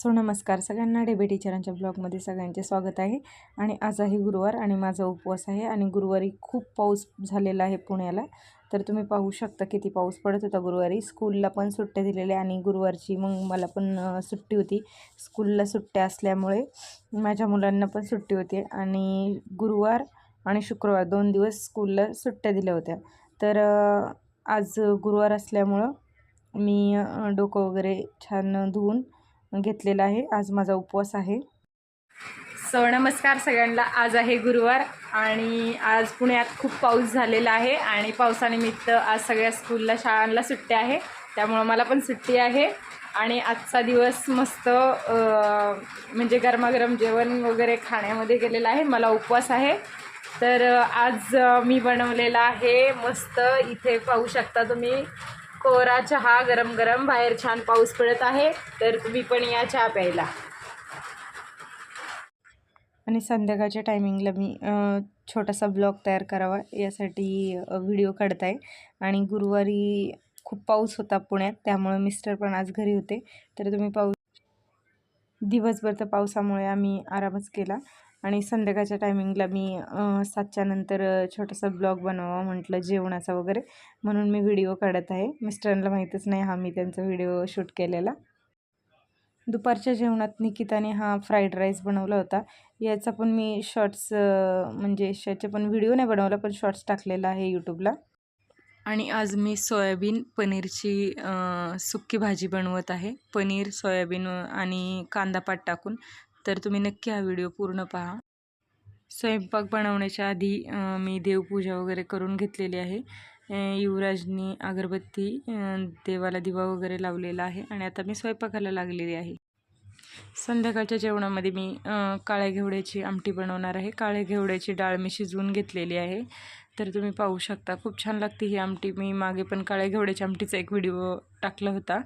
So नमस्कार सगळ्यांना डेबे टीचरांच्या ब्लॉगमध्ये सगळ्यांचे स्वागत आहे. आणि आज आहे गुरुवार आणि माझा उपवास आहे आणि गुरुवारी खूप पाऊस झालेला आहे पुण्याला. तर तुम्ही पाहू शकता किती पाऊस पडत होता गुरुवारी. स्कूलला पण सुट्ट्या दिलेल्या आणि गुरुवारची मग मला पण सुट्टी होती. स्कूलला सुट्ट्या असल्यामुळे माझ्या मुलांना पण सुट्टी होती आणि गुरुवार आणि शुक्रवार दोन दिवस स्कूलला सुट्ट्या दिल्या होत्या. तर आज गुरुवार असल्यामुळं मी डोकं वगैरे छान धुवून घेतलेला आहे. आज माझा उपवास आहे. सो नमस्कार सगळ्यांना. आज आहे गुरुवार आणि आज पुण्यात खूप पाऊस झालेला आहे आणि पावसानिमित्त आज सगळ्या स्कूलला शाळांना सुट्टी आहे. त्यामुळं मला पण सुट्टी आहे. आणि आजचा दिवस मस्त म्हणजे गरमागरम जेवण वगैरे खाण्यामध्ये गेलेला आहे. मला उपवास आहे. तर आज मी बनवलेला आहे मस्त. इथे पाहू शकता तुम्ही. कोरा चहा गरम गरम बाहेर छान पाऊस पडत आहे तर तुम्ही पण या चहा प्यायला. आणि संध्याकाळच्या टायमिंगला मी छोटासा ब्लॉग तयार करावा यासाठी व्हिडिओ काढत आहे आणि गुरुवारी खूप पाऊस होता पुण्यात त्यामुळे मिस्टर पण आज घरी होते. तर तुम्ही पाऊस दिवसभर तर पावसामुळे आम्ही आरामच केला. आणि संध्याकाळच्या टायमिंगला मी सातच्या नंतर छोटासा ब्लॉग बनवावा म्हटलं जेवणाचा वगैरे. म्हणून मी व्हिडिओ काढत आहे. मिस्टरांना माहीतच नाही हा मी त्यांचा व्हिडिओ शूट केलेला. दुपारच्या जेवणात निकिताने हा फ्राईड राईस बनवला होता. याचा पण मी शॉर्ट्स म्हणजे याचे पण व्हिडिओ नाही बनवला पण शॉर्ट्स टाकलेला आहे यूट्यूबला. आणि आज मी सोयाबीन पनीरची सुक्की भाजी बनवत आहे. पनीर सोयाबीन आणि आणि कांदापात टाकून. तर तुम्ही नक्की हा व्हिडिओ पूर्ण पहा. स्वयंपाक बनवण्याच्या आधी मी देवपूजा वगैरे करून घेतलेली आहे. युवराजनी अगरबत्ती देवाला दिवा वगैरे लावलेला आहे आणि आता मी स्वयंपाकाला लागलेली आहे. संध्याकाळच्या जेवणामध्ये मी काळ्या घेवड्याची आमटी बनवणार आहे. काळ्या घेवड्याची डाळ मी शिजवून घेतलेली आहे. तर तुम्ही पाहू शकता. खूप छान लागते ही आमटी. मी मागे पण काळ्या घेवड्याच्या आमटीचा एक व्हिडिओ टाकला होता.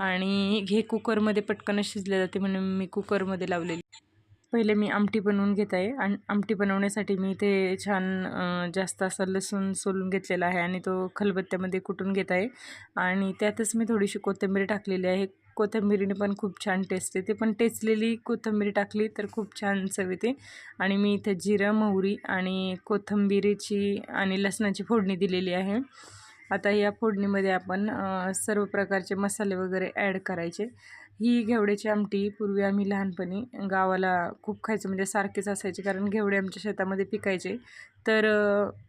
आणि हे कुकरमध्ये पटकनच शिजले जाते म्हणून मी कुकरमध्ये लावलेली. पहिले मी आमटी बनवून घेत आहे. आणि आमटी बनवण्यासाठी मी ते छान जास्त असा लसूण सोलून घेतलेला आहे आणि तो खलबत्त्यामध्ये कुटून घेत आहे. आणि त्यातच मी थोडीशी कोथिंबीर टाकलेली आहे. कोथिंबीरीने पण खूप छान टेस्ट येते. पण टेचलेली कोथिंबीर टाकली तर खूप छान चव येते. आणि मी इथे जिरं मोहरी आणि कोथिंबीरीची आणि लसणाची फोडणी दिलेली आहे. आता या फोडणीमध्ये आपण सर्व प्रकारचे मसाले वगैरे ॲड करायचे. ही घेवड्याची आमटी पूर्वी आम्ही लहानपणी गावाला खूप खायचो म्हणजे सारखेच असायचे. कारण घेवडे आमच्या शेतामध्ये पिकायचे. तर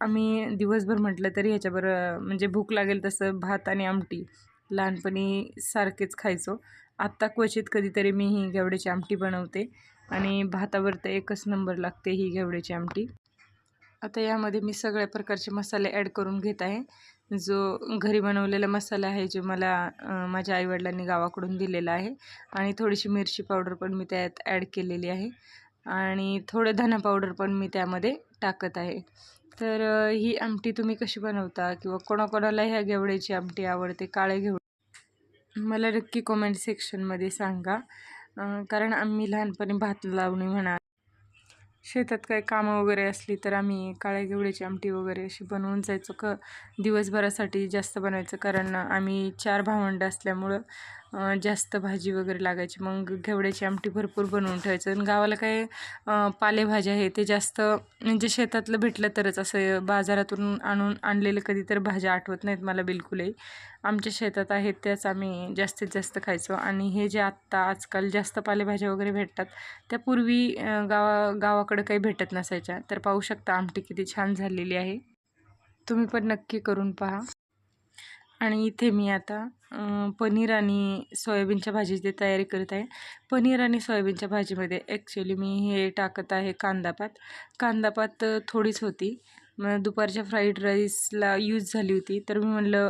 आम्ही दिवसभर म्हटलं तरी ह्याच्याबरोबर म्हणजे भूक लागेल तसं भात आणि आमटी लहानपणी सारखेच खायचो. आत्ता क्वचित कधीतरी मी ही घेवड्याची आमटी बनवते आणि भातावर तर एकच नंबर लागते ही घेवड्याची आमटी. आता यामध्ये मी सगळ्या प्रकारचे मसाले ॲड करून घेत आहे. जो घरी बनवलेला मसाला आहे जो मला माझ्या आईवडिलांनी गावाकडून दिलेला आहे आणि थोडीशी मिरची पावडर पण मी त्यात ॲड केलेली आहे आणि थोडं धना पावडर पण मी त्यामध्ये टाकत आहे. तर ही आमटी तुम्ही कशी बनवता? किंवा कोणाकोणाला ह्या घेवड्याची आमटी आवडते? काळे घेवडे? मला नक्की कॉमेंट सेक्शनमध्ये सांगा. कारण आम्ही लहानपणी भात लावणी म्हणा शेतात काही कामं वगैरे असली तर आम्ही काळ्या घेवड्याची आमटी वगैरे अशी बनवून जायचो. क दिवसभरासाठी जास्त बनवायचं. कारण आम्ही चार भावंडं असल्यामुळं जास्त भाजी वगैरे लागायची. मग घेवड्याची आमटी भरपूर बनवून ठेवायचं. आणि गावाला काय पालेभाज्या आहे ते जास्त म्हणजे शेतातलं भेटलं तरच असं बाजारातून आणून आणलेलं कधी तर भाज्या आठवत नाहीत मला बिलकुलही. आमच्या शेतात आहेत त्याच आम्ही जास्तीत जास्त खायचो. आणि हे जे आत्ता आजकाल जास्त पालेभाज्या वगैरे भेटतात त्या पूर्वी गावा गावाकडं काही भेटत नसायच्या. तर पाहू शकता आमटी किती छान झालेली आहे. तुम्ही पण नक्की करून पहा. आणि इथे मी आता पनीर आणि सोयाबीनच्या भाजीची तयारी करत आहे. पनीर आणि सोयाबीनच्या भाजीमध्ये ॲक्च्युली मी हे टाकत आहे कांदापात कांदापात थोडीच होती. मग दुपारच्या फ्राईड राईसला यूज झाली होती. तर मी म्हणलं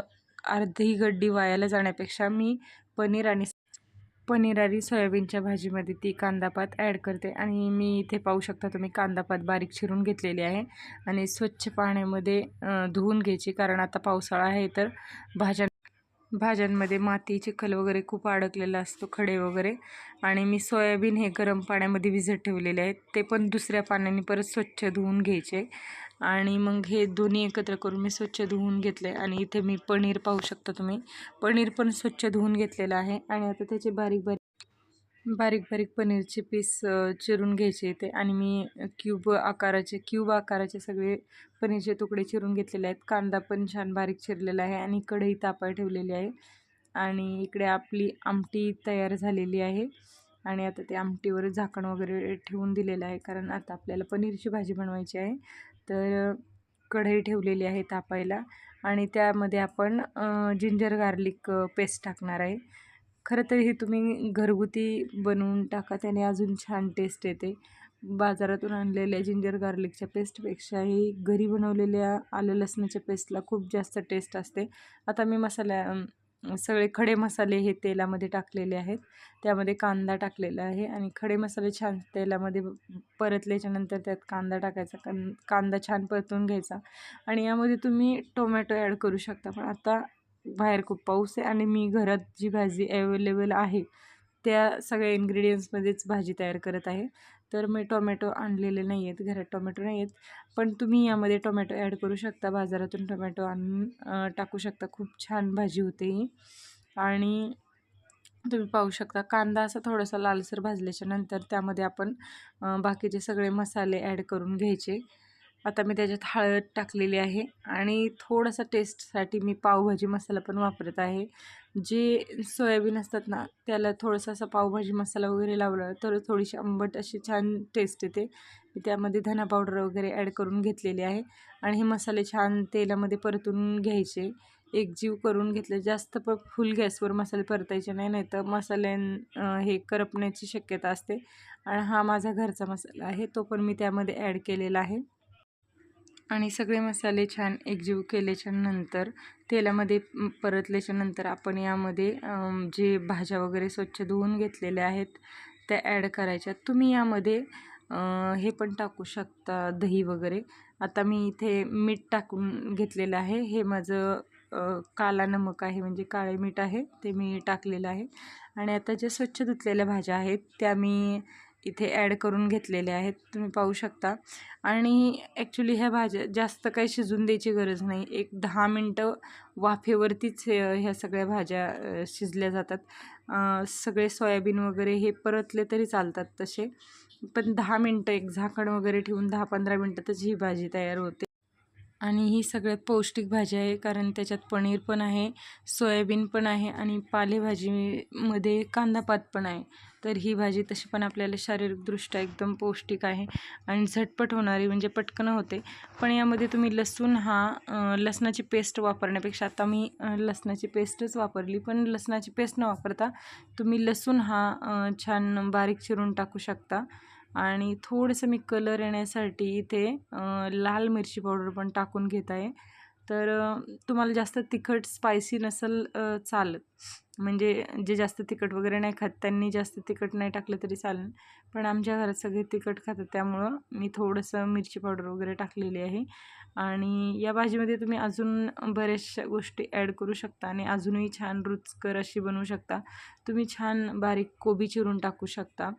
अर्धी गड्डी वायाला जाण्यापेक्षा मी पनीर आणि पनीर आणि सोयाबीनच्या भाजीमध्ये ती कांदापात ॲड करते. आणि मी इथे पाहू शकता तुम्ही कांदापात बारीक चिरून घेतलेली आहे. आणि स्वच्छ पाण्यामध्ये धुवून घ्यायची. कारण आता पावसाळा आहे तर भाज्या भाज्यांमध्ये माती चिखल वगैरे खूप अडकलेला असतो खडे वगैरे. आणि मी सोयाबीन हे गरम पाण्यामध्ये भिजत ठेवलेले आहेत. ते पण दुसऱ्या पाण्याने परत स्वच्छ धुवून घ्यायचे. आणि मग हे दोन्ही एकत्र करून मी स्वच्छ धुवून घेतले. आणि इथे मी पनीर पाहू शकता तुम्ही. पनीर पण स्वच्छ धुवून घेतलेलं आहे. आणि आता त्याचे बारीक बारीक बारीक बारीक पनीरचे पीस चिरून घ्यायचे ते आणि मी क्यूब आकाराचे क्यूब आकाराचे सगळे पनीरचे तुकडे चिरून घेतलेले आहेत. कांदा पण छान बारीक चिरलेला आहे आणि कढई तापाय ठेवलेली आहे. आणि इकडे आपली आमटी तयार झालेली आहे आणि आता ते आमटीवर झाकण वगैरे ठेवून दिलेलं आहे कारण आता आपल्याला पनीरची भाजी बनवायची आहे. तर कढई ठेवलेली आहे तापायला आणि त्यामध्ये आपण जिंजर गार्लिक पेस्ट टाकणार आहे. खरं तर हे तुम्ही घरगुती बनवून टाका त्याने अजून छान टेस्ट येते. बाजारातून आणलेल्या जिंजर गार्लिकच्या पेस्टपेक्षाही घरी बनवलेल्या आलं लसणाच्या पेस्टला खूप जास्त टेस्ट असते. आता मी मसाल्या सगळे खडे मसाले हे तेलामध्ये टाकलेले आहेत. त्यामध्ये कांदा टाकलेला आहे आणि खडे मसाले छान तेलामध्ये परतल्याच्यानंतर त्यात कांदा टाकायचा कां कांदा छान परतून घ्यायचा. आणि यामध्ये तुम्ही टोमॅटो ॲड करू शकता. पण आता बाहेर खूप पाऊस आहे आणि मी घरात जी भाजी अवेलेबल आहे त्या सगळ्या इन्ग्रेडियंट्समध्येच भाजी तयार करत आहे. तर मी टोमॅटो आणलेले नाही आहेत घरात टोमॅटो नाही आहेत. पण तुम्ही यामध्ये टोमॅटो ॲड करू शकता बाजारातून टोमॅटो आणून टाकू शकता. खूप छान भाजी होते ही. आणि तुम्ही पाहू शकता कांदा असा थोडासा लालसर भाजल्याच्या नंतर त्यामध्ये आपण बाकीचे सगळे मसाले ॲड करून घ्यायचे. आता मी त्याच्यात हळद टाकलेली आहे आणि थोडासा टेस्टसाठी मी पावभाजी मसाला पण वापरत आहे. जे सोयाबीन असतात ना त्याला थोडंसं असं पावभाजी मसाला वगैरे लावला तर थोडीशी आंबट अशी छान टेस्ट येते. मी त्यामध्ये धना पावडर वगैरे ॲड करून घेतलेली आहे आणि हे मसाले छान तेलामध्ये परतून घ्यायचे. एकजीव करून घेतले जास्त प फुल गॅसवर मसाले परतायचे नाही नाही तर मसाल्यां हे करपण्याची शक्यता असते. आणि हा माझा घरचा मसाला आहे तो पण मी त्यामध्ये ॲड केलेला आहे. आणि सगळे मसाले छान एकजीव केल्याच्यानंतर तेलामध्ये परतल्याच्यानंतर आपण यामध्ये जे भाज्या वगैरे स्वच्छ धुवून घेतलेल्या आहेत त्या ॲड करायच्या. तुम्ही यामध्ये हे पण टाकू शकता दही वगैरे. आता मी इथे मीठ टाकून घेतलेलं आहे. हे माझं काला नमक आहे म्हणजे काळे मीठ आहे ते मी टाकलेलं आहे. आणि आता ज्या स्वच्छ धुतलेल्या भाज्या आहेत त्या मी इथे ॲड करून घेतलेले आहेत तुम्ही पाहू शकता. आणि ॲक्च्युली ह्या भाज्या जास्त काही शिजून द्यायची गरज नाही. एक दहा मिनटं वाफेवरतीच ह्या सगळ्या भाज्या शिजल्या जातात. सगळे सोयाबीन वगैरे हे परतले तरी चालतात तसे. पण दहा मिनटं एक झाकण वगैरे ठेवून दहा पंधरा मिनटातच ही भाजी तयार होते. आणि ही सगळ्यात पौष्टिक भाजी आहे कारण त्याच्यात पनीर पण आहे सोयाबीन पण आहे आणि पालेभाजीमध्ये कांदापात पण आहे. तर ही भाजी तशी पण आपल्याला शारीरिकदृष्ट्या एकदम पौष्टिक आहे आणि झटपट होणारी म्हणजे पटकन होते. पण यामध्ये तुम्ही लसूण हा लसणाची पेस्ट वापरण्यापेक्षा आता मी लसणाची पेस्टच वापरली पण लसणाची पेस्ट न वापरता तुम्ही लसूण हा छान बारीक चिरून टाकू शकता. आणि थोडंसं मी कलर येण्यासाठी इथे लाल मिरची पावडर पण टाकून घेत आहे. तर तुम्हाला जास्त तिखट स्पायसी नसेल चालत. म्हणजे जे जास्त तिखट वगैरे नाही खात त्यांनी जास्त तिखट नाही टाकलं तरी चालेल. पण आमच्या घरात सगळे तिखट खातात त्यामुळं मी थोडंसं मिरची पावडर वगैरे टाकलेली आहे. आणि या भाजीमध्ये तुम्ही अजून बऱ्याचशा गोष्टी ॲड करू शकता आणि अजूनही छान रुचकर अशी बनवू शकता. तुम्ही छान बारीक कोबी चिरून टाकू शकता.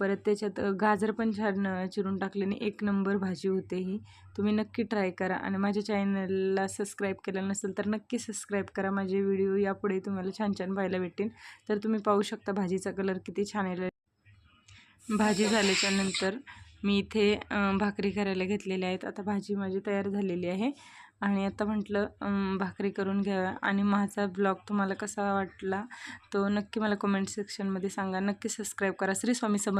परत त्याच्यात गाजर पण छान चिरून टाकल्याने एक नंबर भाजी होते ही. तुम्ही नक्की ट्राय करा आणि माझ्या चॅनलला सबस्क्राईब केलं नसेल तर नक्की सबस्क्राईब करा. माझे व्हिडिओ यापुढे तुम्हाला छान छान पाहायला भेटतील. तर तुम्ही पाहू शकता भाजीचा कलर किती छान आहे. भाजी झाल्याच्यानंतर मी इथे भाकरी करायला घेतलेल्या आहेत. आता भाजी माझी तयार झालेली आहे. आणि आता म्हटलं भाकरी करून घ्याव्या. आणि माझा ब्लॉग तुम्हाला कसा वाटला तो नक्की मला कमेंट सेक्शनमध्ये सांगा. नक्की सबस्क्राईब करा. श्री स्वामी समर्थ